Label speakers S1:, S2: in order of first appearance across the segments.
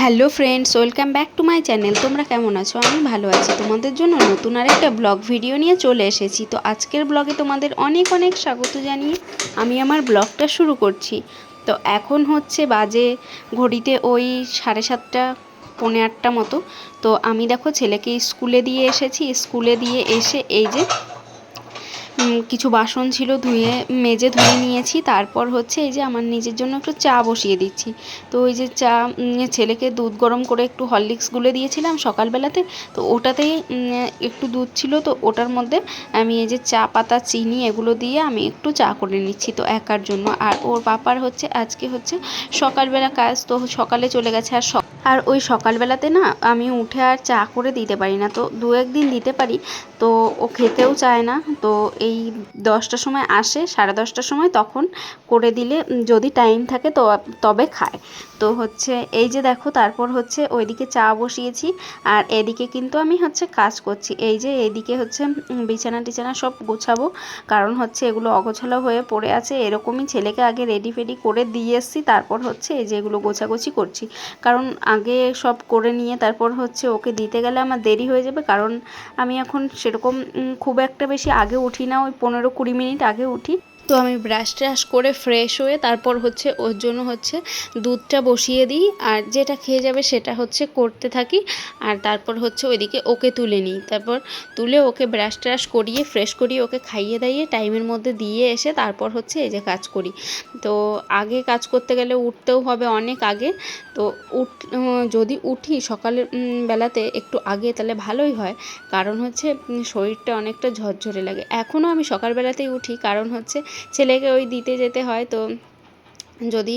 S1: Hello friends, welcome back to my channel. তোমরা কেমন আছো? আমি ভালো আছি। তোমাদের জন্য নতুন আরেকটা ব্লগ ভিডিও নিয়ে চলে এসেছি। তো আজকের ব্লগে তোমাদের অনেক অনেক স্বাগত জানিয়ে আমি আমার ব্লগটা শুরু করছি। তো এখন হচ্ছে বাজে ঘড়িতে ওই সাড়ে সাতটা, পৌনে আটটা মতো। তো আমি দেখো ছেলেকে স্কুলে দিয়ে এসেছি। স্কুলে দিয়ে এসে এই যে কিছু বাসন ছিল ধুয়ে, মেজে ধুয়ে নিয়েছি। তারপর হচ্ছে এই যে আমার নিজের জন্য একটু চা বসিয়ে দিচ্ছি। তো ওই যে চা ছেলেকে দুধ গরম করে একটু হরলিক্স গুলে দিয়েছিলাম সকালবেলাতে। তো ওটাতেই একটু দুধ ছিল। তো ওটার মধ্যে আমি এই যে চা পাতা, চিনি এগুলো দিয়ে আমি একটু চা করে নিচ্ছি তো একার জন্য। আর ওর পাপার হচ্ছে, আজকে হচ্ছে সকালবেলা কাজ। তো সকালে চলে গেছে আর আর ওই সকালবেলাতে না আমি উঠে আর চা করে দিতে পারি না। তো দু একদিন দিতে পারি। তো ও খেতেও চায় না। তো এই দশটার সময় আসে, সাড়ে দশটার সময় তখন করে দিলে যদি টাইম থাকে তো তবে খায়। তো হচ্ছে এই যে দেখো তারপর হচ্ছে ওইদিকে চা বসিয়েছি আর এদিকে কিন্তু আমি হচ্ছে কাজ করছি। এই যে এদিকে হচ্ছে বিছানা টিছানা সব গোছাবো, কারণ হচ্ছে এগুলো অগোছালো হয়ে পড়ে আছে। এরকমই ছেলেকে আগে রেডি ফেডি করে দিয়ে এসছি, তারপর হচ্ছে এই যে এগুলো গোছাগুছি করছি। কারণ আগে সব করে নিয়ে তারপর হচ্ছে ওকে দিতে গেলে আমার দেরি হয়ে যাবে, কারণ আমি এখন সেরকম খুব একটা বেশি আগে উঠি না ওই পনেরো কুড়ি মিনিট আগে উঠি। তো আমি ব্রাশ ট্রাশ করে ফ্রেশ হয়ে তারপর হচ্ছে ওর জন্য হচ্ছে দুধটা বসিয়ে দিই আর যেটা খেয়ে যাবে সেটা হচ্ছে করতে থাকি আর তারপর হচ্ছে ওইদিকে ওকে তুলে নিই। তারপর তুলে ওকে ব্রাশ ট্রাশ করিয়ে ফ্রেশ করিয়ে ওকে খাইয়ে দাইয়ে টাইমের মধ্যে দিয়ে এসে তারপর হচ্ছে এই যে কাজ করি। তো আগে কাজ করতে গেলে উঠতেও হবে অনেক আগে। তো উঠ যদি উঠি সকালের বেলাতে একটু আগে তাহলে ভালোই হয়। কারণ হচ্ছে শরীরটা অনেকটা ঝরঝরে লাগে। এখনও আমি সকালবেলাতেই উঠি। কারণ হচ্ছে ছেলেকে ওই দিতে যেতে হয়, তো যদি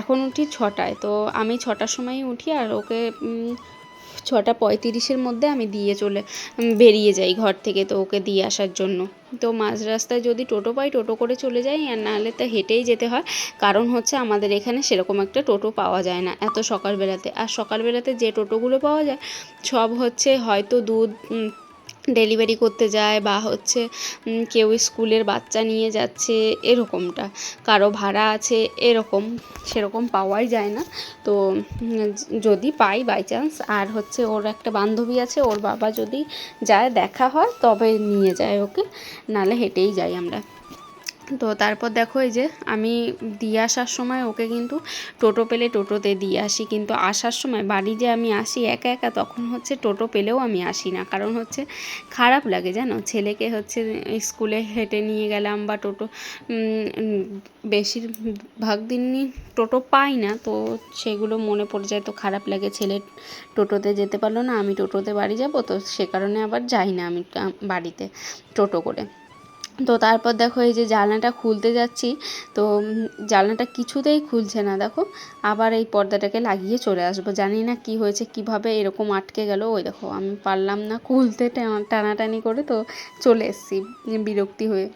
S1: এখন উঠি ছটায়, তো আমি ছটার সময়ই উঠি আর ওকে ছটা পঁয়ত্রিশের মধ্যে আমি দিয়ে চলে বেরিয়ে যাই ঘর থেকে, তো ওকে দিয়ে আসার জন্য। তো মাঝ রাস্তায় যদি টোটো পাই, টোটো করে চলে যাই, আর নাহলে তো হেঁটেই যেতে হয়। কারণ হচ্ছে আমাদের এখানে সেরকম একটা টোটো পাওয়া যায় না, এত সকালবেলাতে। আর সকালবেলাতে যে টোটোগুলো পাওয়া যায়, সব হচ্ছে হয়তো দুধ ডেলিভারি করতে যায় বা হচ্ছে কেউ স্কুলের বাচ্চা নিয়ে যাচ্ছে, এরকমটা। কারও ভাড়া আছে, এরকম, সেরকম পাওয়াই যায় না। তো যদি পাই বাই চান্স আর হচ্ছে ওর একটা বান্ধবী আছে, ওর বাবা যদি যায়, দেখা হয়, তবে নিয়ে যায় ওকে। নালে হেঁটেই যাই আমরা। তো তারপর দেখো এই যে আমি দিয়ে আসার সময় ওকে কিন্তু টোটো পেলে টোটোতে দিয়ে আসি। কিন্তু আসার সময় বাড়ি যে আমি আসি একা একা তখন হচ্ছে টোটো পেলেও আমি আসি না। কারণ হচ্ছে খারাপ লাগে জানো? ছেলেকে হচ্ছে স্কুলে হেঁটে নিয়ে গেলাম বা টোটো বেশিরভাগ দিনই টোটো পাই না। তো সেগুলো মনে পড়ে যায়, তো খারাপ লাগে ছেলে টোটোতে যেতে পারল না, আমি টোটোতে বাড়ি যাব, তো সে কারণে আবার যাই না আমি বাড়িতে টোটো করে। তো তারপর দেখো এই যে জানলাটা খুলতে যাচ্ছি, তো জানলাটা কিছুতেই খুলছে না, দেখো। আবার এই পর্দাটাকে লাগিয়ে চলে আসব। জানি না কি হয়েছে, কীভাবে এরকম আটকে গেল। ওই দেখো, আমি পারলাম না খুলতে, টানা- টানাটানি করে তো চলে এসছি, বিরক্তি হয়ে।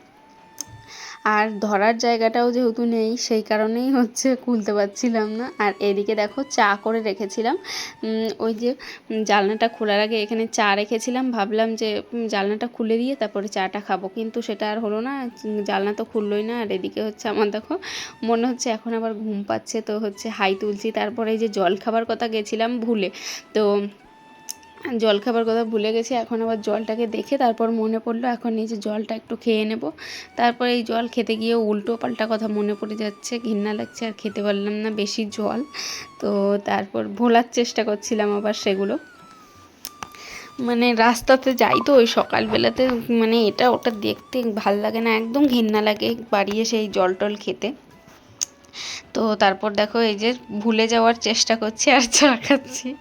S1: আর ধরার জায়গাটাও যেহেতু নেই, সেই কারণেই হচ্ছে খুলতে পারছিলাম না। আর এদিকে দেখো চা করে রেখেছিলাম। ওই যে জানলাটা খোলার আগে এখানে চা রেখেছিলাম। ভাবলাম যে জালনাটা খুলে দিয়ে তারপরে চাটা খাব। কিন্তু সেটা আর হলো না জানলা তো খুললোই না। আর এদিকে হচ্ছে আমার দেখো, মনে হচ্ছে এখন আবার ঘুম পাচ্ছে। তো হচ্ছে হাই তুলছি। তারপরে এই যে জল খাবার কথা গেছিলাম ভুলে। তো জল খাবার কথা ভুলে গেছি, এখন আবার জলটাকে দেখে তারপর মনে পড়ল, এখন এই যে জলটা একটু খেয়ে নেব। তারপর এই জল খেতে গিয়ে উল্টো পাল্টা কথা মনে পড়ে যাচ্ছে, ঘৃণা লাগছে আর খেতে পারলাম না বেশি জল। তো তারপর ভোলার চেষ্টা করছিলাম আবার সেগুলো। মানে রাস্তাতে যাই তো ওই সকালবেলাতে মানে এটা ওটা দেখতে ভালো লাগে না, একদম ঘৃণা লাগে বাড়ি এসে এই জল টল খেতে। তো তারপর দেখো এই যে ভুলে যাওয়ার চেষ্টা করছি আর চা খাচ্ছি।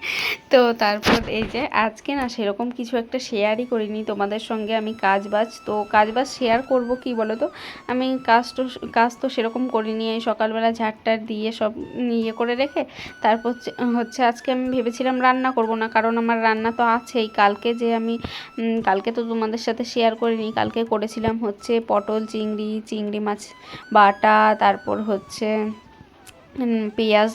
S1: তো তারপর এই যে আজকে না সেরকম কিছু একটা শেয়ারই করিনি। তোমাদের সঙ্গে আমি কাজ বাজ তো কাজ বাজ শেয়ার করব কি বলো তো আমি কাজ তো কাজ তো সেরকম করিনি। এই সকালবেলা ঝাড়টার দিয়ে সব ইয়ে করে রেখে তারপর হচ্ছে- আজকে আমি ভেবেছিলাম রান্না করব না, কারণ আমার রান্না তো আছেই। কালকে যে আমি কালকে তো তোমাদের সাথে শেয়ার করিনি। কালকে করেছিলাম হচ্ছে পটল, চিংড়ি চিংড়ি মাছ বাটা, তারপর হচ্ছে পেঁয়াজ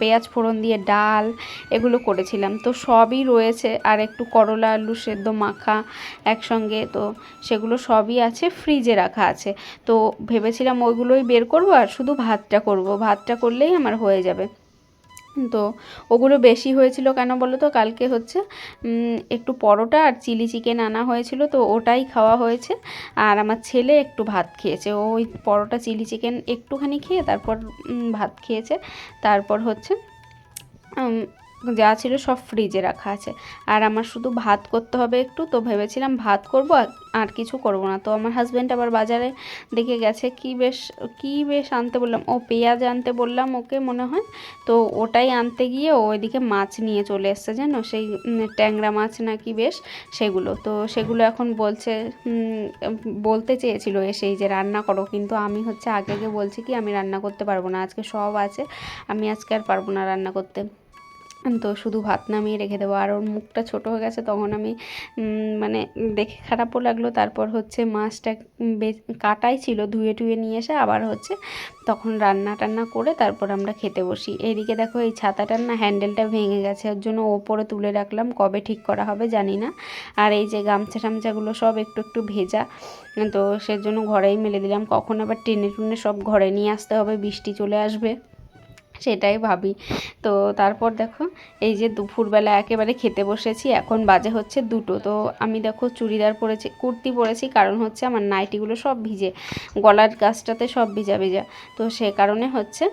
S1: পেঁয়াজ ফোড়ন দিয়ে ডাল এগুলো করেছিলাম। তো সবই রয়েছে আর একটু করলা, আলু সেদ্ধ, মাখা একসঙ্গে। তো সেগুলো সবই আছে, ফ্রিজে রাখা আছে। তো ভেবেছিলাম ওইগুলোই বের করব আর শুধু ভাতটা করব। ভাতটা করলেই আমার হয়ে যাবে। তো ওগুলো বেশি হয়েছিল কেন বলো তো? কালকে হচ্ছে একটু পরোটা আর চিলি চিকেন আনা হয়েছিল, তো ওটাই খাওয়া হয়েছে। আর আমার ছেলে একটু ভাত খেয়েছে। ওই পরোটা চিলি চিকেন একটুখানি খেয়ে তারপর ভাত খেয়েছে। তারপর হচ্ছে যা ছিল সব ফ্রিজে রাখা আছে। আর আমার শুধু ভাত করতে হবে একটু, তো ভেবেছিলাম ভাত করব আর- কিছু করব না। তো আমার হাজব্যান্ড আবার বাজারে দেখে গেছে, কি বেশ কি বেশ আনতে বললাম, ও পেঁয়াজ আনতে বললাম ওকে মনে হয়। তো ওটাই আনতে গিয়ে ও ওইদিকে মাছ নিয়ে চলে এসছে জানো সেই ট্যাংরা মাছ নাকি বেশ, সেগুলো। তো সেগুলো এখন বলছে বলতে চেয়েছিল এসেই যে রান্না করো, কিন্তু আমি হচ্ছে আগে আগে বলছি কি, আমি রান্না করতে পারব না, আজকে সব আছে, আমি আজকে আর পারব না রান্না করতে। তো শুধু ভাত নামিয়ে রেখে দেবো। আর ওর মুখটা ছোট হয়ে গেছে, তখন আমি মানে দেখে খারাপও লাগল। তারপর হচ্ছে মাছটা কাটাই ছিল, ধুয়ে টুয়ে নিয়ে এসে আবার হচ্ছে তখন রান্না টান্না করে তারপর আমরা খেতে বসি। এদিকে দেখো এই ছাতাটার না হ্যান্ডেলটা ভেঙে গেছে, ওর জন্য ওপরে তুলে রাখলাম, কবে ঠিক করা হবে জানি না। আর এই যে গামছা টামছাগুলো সব একটু একটু ভেজা, তো সেজন্য ঘরেই মেলে দিলাম। কখন আবার টেনে টুনে সব ঘরে নিয়ে আসতে হবে, বৃষ্টি চলে আসবে। সেটাই ভাবি। তো তারপর দেখো, এই যে দুপুরবেলা একেবারে খেতে বসেছি, এখন বাজে হচ্ছে দুটো। তো আমি দেখো চুড়িদার পরেছি, কুর্তি পরেছি, কারণ হচ্ছে আমার নাইটিগুলো সব ভিজে, গলার গাছটাতে সব ভিজা ভিজা। তো সে কারণে হচ্ছে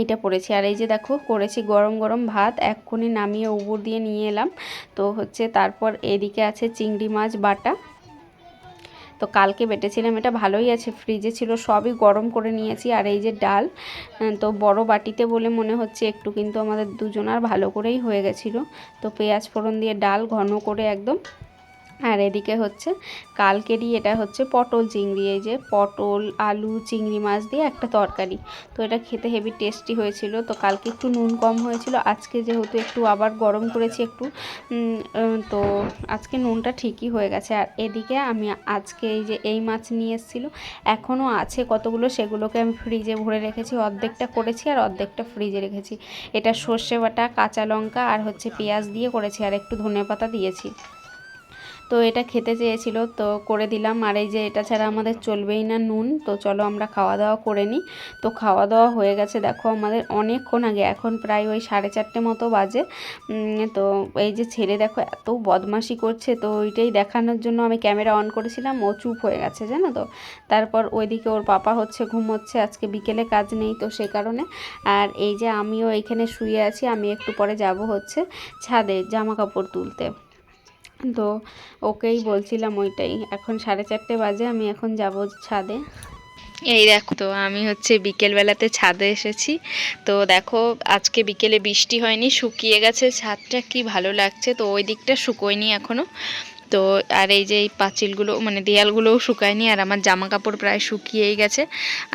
S1: এইটা পরেছি। আর এই যে দেখো, করেছি গরম গরম ভাত, এক্ষুনি নামিয়ে উবুর দিয়ে নিয়ে এলাম। তো হচ্ছে তারপর এদিকে আছে চিংড়ি মাছ বাটা। তো কালকে বেটেছিলাম, এটা ভালোই আছে ফ্রিজে ছিল, সবই গরম করে নিয়েছি, আর এই যে ডাল তো বড় বাটিতে বলে মনে হচ্ছে একটু, কিন্তু আমাদের দুজনার ভালো করেই হয়ে গেছিল। তো পেঁয়াজ ফোড়ন দিয়ে ডাল ঘন করে একদম আর এদিকে হচ্ছে কালকেরই এটা হচ্ছে পটল চিংড়ি, এই যে পটল, আলু, চিংড়ি মাছ দিয়ে একটা তরকারি। তো এটা খেতে হেভি টেস্টি হয়েছিল। তো কালকে একটু নুন কম হয়েছিল। আজকে যেহেতু একটু আবার গরম করেছি একটু তো আজকে নুনটা ঠিকই হয়ে গেছে। আর এদিকে আমি আজকে এই যে এই মাছ নিয়ে এসেছিল এখনও আছে কতগুলো সেগুলোকে আমি ফ্রিজে ভরে রেখেছি। অর্ধেকটা করেছি আর অর্ধেকটা ফ্রিজে রেখেছি। এটা সর্ষে বাটা, কাঁচা লঙ্কা আর হচ্ছে পেঁয়াজ দিয়ে করেছি আর একটু ধনেপাতা দিয়েছি। তো এটা খেতে চেয়েছিল, তো করে দিলাম। আর এই যে এটা ছাড়া আমাদের চলবেই না নুন, তো চলো আমরা খাওয়া দাওয়া করে নিই। তো খাওয়া দাওয়া হয়ে গেছে, দেখো আমাদের অনেকক্ষণ আগে, এখন প্রায় ওই সাড়ে চারটে মতো বাজে। তো এই যে ছেলে দেখো এত বদমাশি করছে, তো ওইটাই দেখানোর জন্য আমি ক্যামেরা অন করেছিলাম, ও চুপ হয়ে গেছে, জানো তো? তারপর ওইদিকে ওর পাপা হচ্ছে, ঘুমোচ্ছে, আজকে বিকেলে কাজ নেই তো সে কারণে। আর এই যে আমিও এখানে শুয়ে আছি, আমি একটু পরে যাব হচ্ছে ছাদে জামা কাপড় তুলতে। তো ওকেই বলছিলাম ওইটাই। এখন সাড়ে চারটে বাজে, আমি এখন যাব ছাদে।
S2: এই দেখো তো, আমি হচ্ছে বিকেলবেলাতে ছাদে এসেছি। তো দেখো, আজকে বিকেলে বৃষ্টি হয়নি, শুকিয়ে গেছে। ছাদটা কি ভালো লাগছে? তো ওই দিকটা শুকোয়নি এখনও তো আর এই যে এই পাঁচিলগুলো মানে দেয়ালগুলোও শুকায়নি, আর আমার জামা কাপড় প্রায় শুকিয়েই গেছে।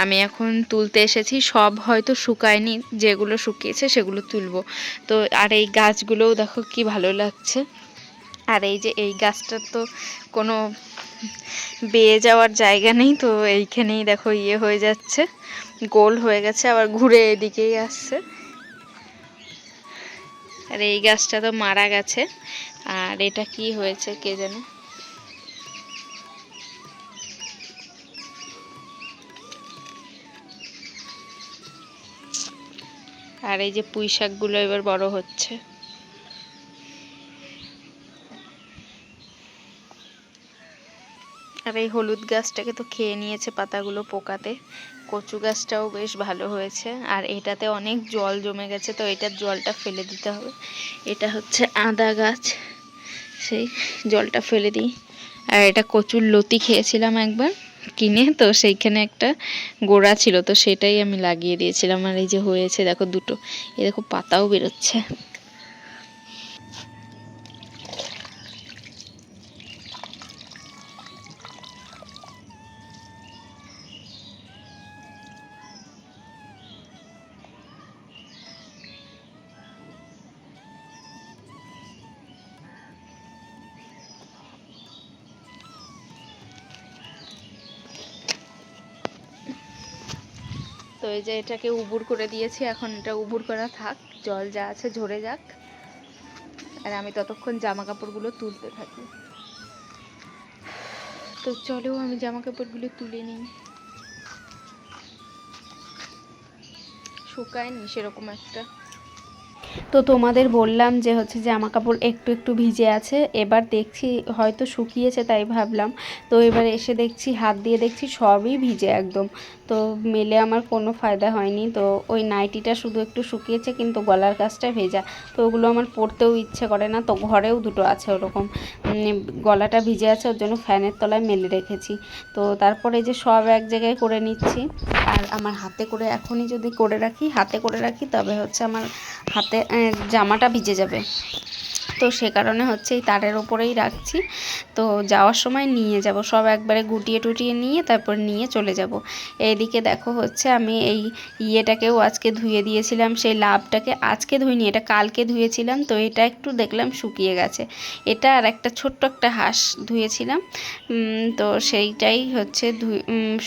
S2: আমি এখন তুলতে এসেছি, সব হয়তো শুকায়নি, যেগুলো শুকিয়েছে সেগুলো তুলবো। তো আর এই গাছগুলোও দেখো কি ভালো লাগছে। আর এই যে এই গাছটার তো কোনো বেয়ে যাওয়ার জায়গা নেই, তো এইখানেই দেখো ইয়ে হয়ে যাচ্ছে, গোল হয়ে গেছে, আবার ঘুরে এদিকেই আসছে। আর এই গাছটা তো মারা গেছে, আর এটা কি হয়েছে কে জানে? আর এই যে পুঁই শাকগুলো এবার বড় হচ্ছে। আর এই হলুদ গাছটাকে তো খেয়ে নিয়েছে পাতাগুলো পোকাতে। কচু গাছটাও বেশ ভালো হয়েছে। আর এটাতে অনেক জল জমে গেছে, তো এটার জলটা ফেলে দিতে হবে। এটা হচ্ছে আদা গাছ। সেই জলটা ফেলে দিই। আর এটা কচুর লতি খেয়েছিলাম একবার কিনে, তো সেইখানে একটা গোড়া ছিল, তো সেটাই আমি লাগিয়ে দিয়েছিলাম। আর এই যে হয়েছে, দেখো দুটো। এ দেখো পাতাও বেরোচ্ছে। তো এই যে এটাকে উবুর করে দিয়েছি, এখন এটা উবুর করা থাক, জল যা আছে ঝরে যাক। আর আমি ততক্ষণ জামা কাপড়গুলো তুলতে থাকি। তো চলো আমি জামা কাপড়গুলো তুলে নিই। শুকায়নি সেরকম একটা।
S1: তো তোমাদের বললাম যে হচ্ছে জামা কাপড় একটু একটু ভিজে আছে, এবার দেখছি হয়তো শুকিয়েছে তাই ভাবলাম। তো এবার এসে দেখছি, হাত দিয়ে দেখছি সবই ভিজে একদম। তো মেলে আমার কোনো ফায়দা হয়নি। তো ওই নাইটিটা শুধু একটু শুকিয়েছে, কিন্তু গলার কাছটা ভেজা। তো ওগুলো আমার পরতেও ইচ্ছে করে না, তো ঘরেও দুটো আছে ওরকম। গলাটা ভিজে আছে, ওর জন্য ফ্যানের তলায় মেলে রেখেছি। তো তারপরে যে সব এক জায়গায় করে নিচ্ছি। আর আমার হাতে করে এখনই যদি করে রাখি, হাতে করে রাখি, তবে হচ্ছে আমার হাতে জামাটা ভিজে যাবে। তো সে কারণে হচ্ছে এই তারের ওপরেই রাখছি। তো যাওয়ার সময় নিয়ে যাব। সব একবারে গুটিয়ে টুটিয়ে নিয়ে তারপর নিয়ে চলে যাব। এইদিকে দেখো হচ্ছে আমি এই ইয়েটাকেও আজকে ধুয়ে দিয়েছিলাম। সেই লাভটাকে আজকে ধুইনি, এটা কালকে ধুয়েছিলাম। তো এটা একটু দেখলাম শুকিয়ে গেছে। এটা আর একটা ছোট্ট একটা হাঁস ধুয়েছিলাম। তো সেইটাই হচ্ছে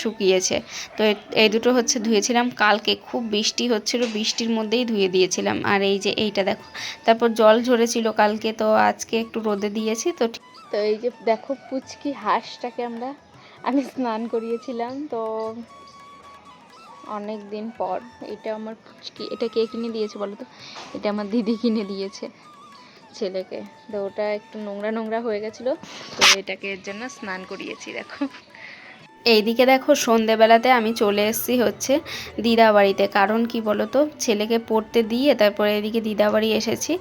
S1: শুকিয়েছে। তো এই দুটো হচ্ছে ধুয়েছিলাম। কালকে খুব বৃষ্টি হচ্ছিল, বৃষ্টির মধ্যেই ধুয়ে দিয়েছিলাম। আর এই যে এইটা দেখো, তারপর জল ঝরেছিল কালকে তো আজকে একটু রোদে দিয়েছি, তো
S2: তো এই যে দেখো পুচকি হাঁসটাকে আমরা, আমি স্নান করিয়েছিলাম, তো অনেক দিন পর এটা আমার পুচকি, এটা কে কিনে দিয়েছে বলো তো? এটা আমার দিদি কিনে দিয়েছে ছেলেকে। তো ওটা একটু নোংরা নোংরা হয়ে গেছিল, তো এটাকে এর জন্য স্নান করিয়েছি, দেখো।
S1: এইদিকে দেখো সন্ধেবেলাতে আমি চলে এসেছি হচ্ছে দিদা বাড়িতে কারণ কি বলো তো ছেলেকে পড়তে দিয়ে তারপরে এদিকে দিদা বাড়ি এসেছি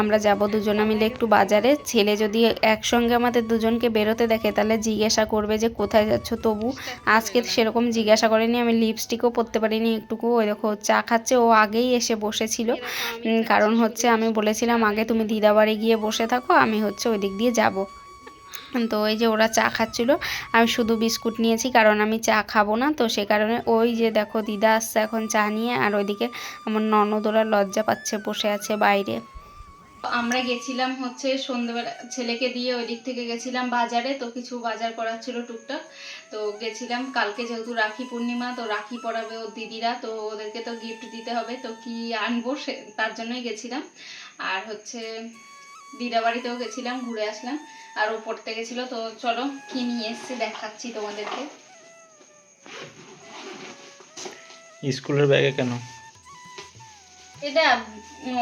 S1: আমরা যাব দুজনে মিলে একটু বাজারে। ছেলে যদি একসঙ্গে আমাদের দুজনকে বেরোতে দেখে তাহলে জিজ্ঞাসা করবে যে কোথায় যাচ্ছ তবু? আজকে সেরকম জিজ্ঞাসা করেনি। আমি লিপস্টিকও পরতে পারিনি একটুকু। ওই দেখো, চা খাচ্ছে। ও আগেই এসে বসেছিল। কারণ হচ্ছে আমি বলেছিলাম, আগে তুমি দিদা বাড়ি গিয়ে বসে থাকো, আমি হচ্ছে ওই দিক দিয়ে যাব। তো ওই যে ওরা চা খাচ্ছিলো, আমি শুধু বিস্কুট নিয়েছি কারণ আমি চা খাব না। তো সে কারণে ওই যে দেখো দিদা আসছে এখন চা নিয়ে, আর ওইদিকে আমার ননদ ওরা লজ্জা পাচ্ছে বসে আছে বাইরে। আমরা গেছিলাম হচ্ছে সন্ধ্যেবেলা, ছেলেকে দিয়ে ওই দিক থেকে গেছিলাম বাজারে, তো কিছু বাজার করার ছিল টুকটাক। তো গেছিলাম, কালকে যেহেতু রাখি পূর্ণিমা, তো রাখি পরাবে ওর দিদিরা, তো ওদেরকে তো গিফট দিতে হবে, তো কি আনব সে, তার জন্যই গেছিলাম। আর হচ্ছে দিদা বাড়িতেও গেছিলাম ঘুরে আসলাম। আর ও পড়তে গেছিল তো চলো কি নিয়ে এসছি দেখাচ্ছি তোমাদেরকে।
S3: স্কুলের ব্যাগে কেন?
S1: এটা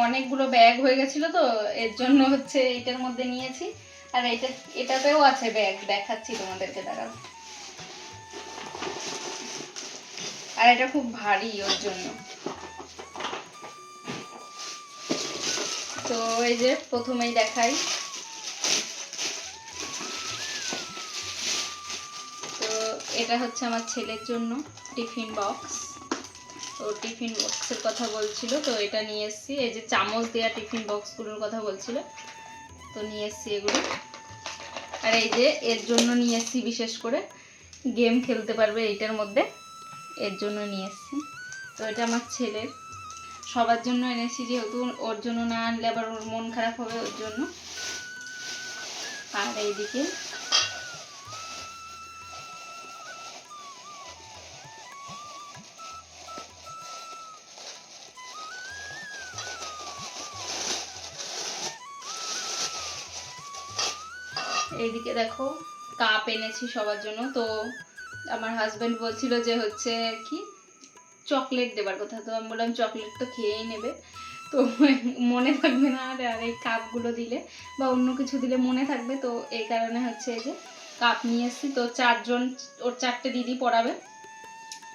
S1: অনেকগুলো ব্যাগ হয়ে গেছিল তো এর জন্য হচ্ছে এটার মধ্যে নিয়েছি। আর এটা এটাতেও আছে ব্যাগ দেখাচ্ছি তোমাদেরকে দাঁড়াও। আর এটা খুব ভারী ওর জন্য। তো এই যে প্রথমেই দেখাই। তো এটা হচ্ছে আমার ছেলের জন্য টিফিন বক্স। তো টিফিন বক্সের কথা বলছিল, তো এটা নিয়ে এসেছি। এই যে চামচ দেওয়া টিফিন বক্সগুলোর কথা বলছিল, তো নিয়ে এসেছি এগুলো। আর এই যে এর জন্য নিয়ে এসেছি বিশেষ করে গেম খেলতে পারবে এইটার মধ্যে, এর জন্য নিয়ে এসেছি। তো এটা আমার ছেলের সবার জন্য এনেছি যেহেতু ওর জন্য না আনলে আবার ওর মন খারাপ হবে ওর জন্য। আর এইদিকে এইদিকে দেখো কাপ এনেছি সবার জন্য। তো আমার হাজবেন্ড বলছিল যে হচ্ছে কি চকলেট দেবার কথা। তো আমি বললাম চকলেট তো খেয়েই নেবে। তো মনে থাকবে না আর আর এই কাপগুলো দিলে বা অন্য কিছু দিলে মনে থাকবে। তো এই কারণে হচ্ছে যে কাপ নিয়ে এসেছি। তো চারজন, ওর চারটে দিদি পড়াবে,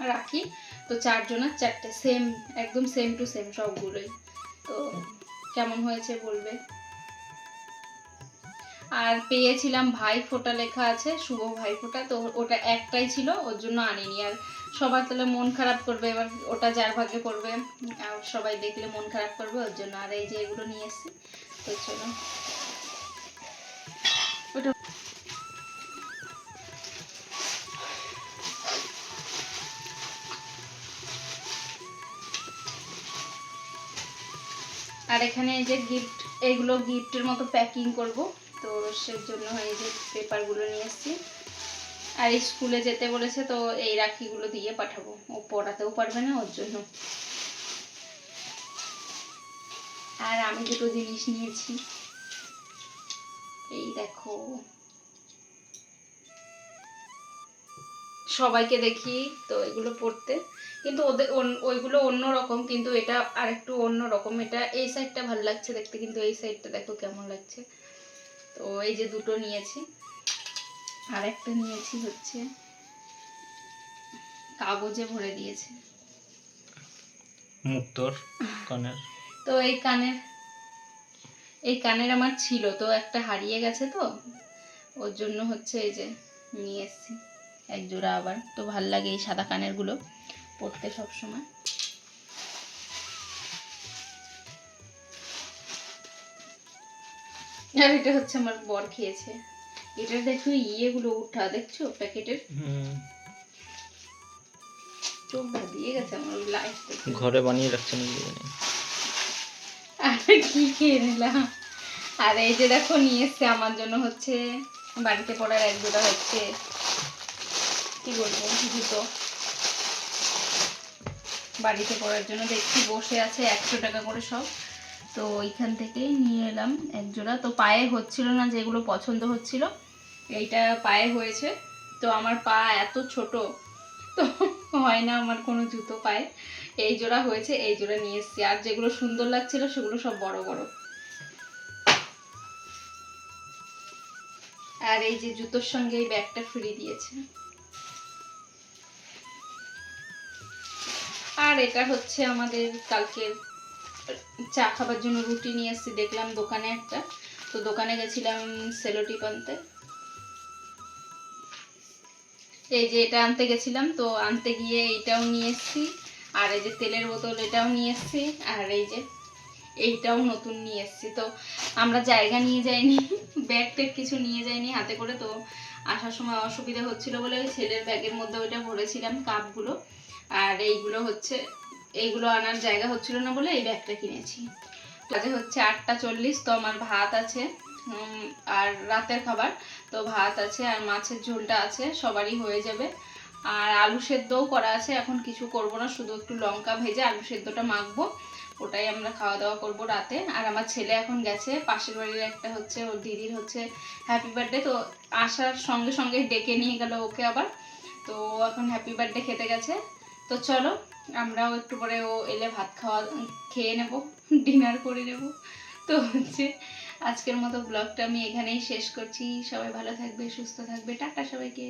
S1: রাখি। তো চারজনের চারটে সেম একদম সেম টু সেম সবগুলোই। তো কেমন হয়েছে বলবে? আর পেয়েছিলাম ভাই ফোঁটা লেখা আছে, শুভ ভাই ফোঁটা। তো ওটা একটাই ছিল, ওর জন্য আনিনি। আর সবার তাহলে মন খারাপ করবে, এবার ওটা যার ভাগে পড়বে আর সবাই দেখলে মন খারাপ করবে, ওর জন্য আর এই যে এগুলো নিয়ে এসেছি, তো চলো। আর এখানে যে গিফট এগুলো গিফটের মতো প্যাকিং করব, তো সে জন্য এই যে পেপারগুলো নিয়ে এসেছি। আর স্কুলে যেতে বলেছে তো এই রাখিগুলো দিয়ে পাঠাবো। ও পড়াতেও পারবে না ওর জন্য। আর আমি দুটো জিনিস নিয়েছি। এই দেখো। সবাইকে দেখি তো এগুলো পড়তে। কিন্তু ওদের ওইগুলো অন্য রকম, কিন্তু এটা আরেকটু অন্য রকম। এটা এই সাইডটা ভালো লাগছে দেখতে, কিন্তু এই সাইডটা দেখো কেমন লাগছে। তো এই যে দুটো নিয়েছি। আর একটা নিয়েছি হচ্ছে। কাগজে ভরে দিয়েছে।
S3: মুক্তর কনের।
S1: তো এই কানের এই কানের আমার ছিল তো একটা হারিয়ে গেছে তো। ওর জন্য হচ্ছে এই যে নিয়ে এসেছি। এক জোড়া আবার। তো ভালো লাগে এই সাদা কানেরগুলো পরতে সব সময় আর এটা হচ্ছে আমার বর খেয়েছে। এটার দেখো ইয়েগুলো উঠা দেখছ? প্যাকেটের?
S3: হুম,
S1: চোখ দিয়ে গেছে আমার ওই
S3: ঘরে বানিয়ে রাখছেন
S1: আর কি খেয়ে নিলাম? আর এই যে দেখো নিয়ে এসছে আমার জন্য হচ্ছে বাড়িতে পড়ার এক দুটা হচ্ছে। কি বলব জুতো। বাড়িতে পড়ার জন্য দেখছি বসে আছে একশো টাকা করে সব। তো ওইখান থেকেই নিয়ে এলাম এক জোড়া। তো পায়ে হচ্ছিল না যেগুলো পছন্দ হচ্ছিল, এইটা পায়ে হয়েছে। তো আমার পা এত ছোট, তো হয় না আমার কোনো জুতো পায়ে। এই জোড়া হয়েছে, এই জোড়া নিয়ে এসেছি। আর যেগুলো সুন্দর লাগছিল সেগুলো সব বড় বড়। আর এই যে জুতোর সঙ্গে এই ব্যাগটা ফ্রি দিয়েছে। আর এটা হচ্ছে আমাদের কালকের চা খাবার জন্য রুটি নিয়ে এসেছি, দেখলাম দোকানে একটা। তো দোকানে গেছিলাম সেলোটি আনতে এই যে এটা আনতে গেছিলাম, তো আনতে গিয়ে এইটাও নিয়ে এসেছি। আর এই যে তেলের বোতল এটাও নিয়ে এসেছি, আর এই যে এইটাও নতুন নিয়ে এসেছি। তো আমরা জায়গা নিয়ে যাইনি, ব্যাগ ট্যাগ কিছু নিয়ে যাইনি হাতে করে, তো আসার সময় অসুবিধা হচ্ছিল বলে ছেলের ব্যাগের মধ্যে ওইটা ভরেছিলাম কাপগুলো। আর এইগুলো হচ্ছে এইগুলো আনার জায়গা হচ্ছিল না বলে এই ব্যাগটা কিনেছি। কাজে হচ্ছে আটটা চল্লিশ, তো আমার ভাত আছে আর রাতের খাবার। তো ভাত আছে আর মাছের ঝোলটা আছে, সবারই হয়ে যাবে। আর আলু সেদ্ধও করা আছে, এখন কিছু করব না, শুধু একটু লঙ্কা ভেজে আলু সেদ্ধটা মাখবো। ওটাই আমরা খাওয়া দাওয়া করব রাতে। আর আমার ছেলে এখন গেছে, পাশের বাড়ির একটা হচ্ছে, ওর দিদির হচ্ছে হ্যাপি বার্থডে তো আসার সঙ্গে সঙ্গে ডেকে নিয়ে গেল ওকে আবার। তো এখন হ্যাপি বার্থডে খেতে গেছে। তো চলো আমরাও একটু পরে ও এলে ভাত খাওয়া, খেয়ে নেব ডিনার করে নেব। তো হচ্ছে আজকের মতো ব্লগটা আমি এখানেই শেষ করছি। সবাই ভালো থাকবে, সুস্থ থাকবে। টাটা সবাইকে।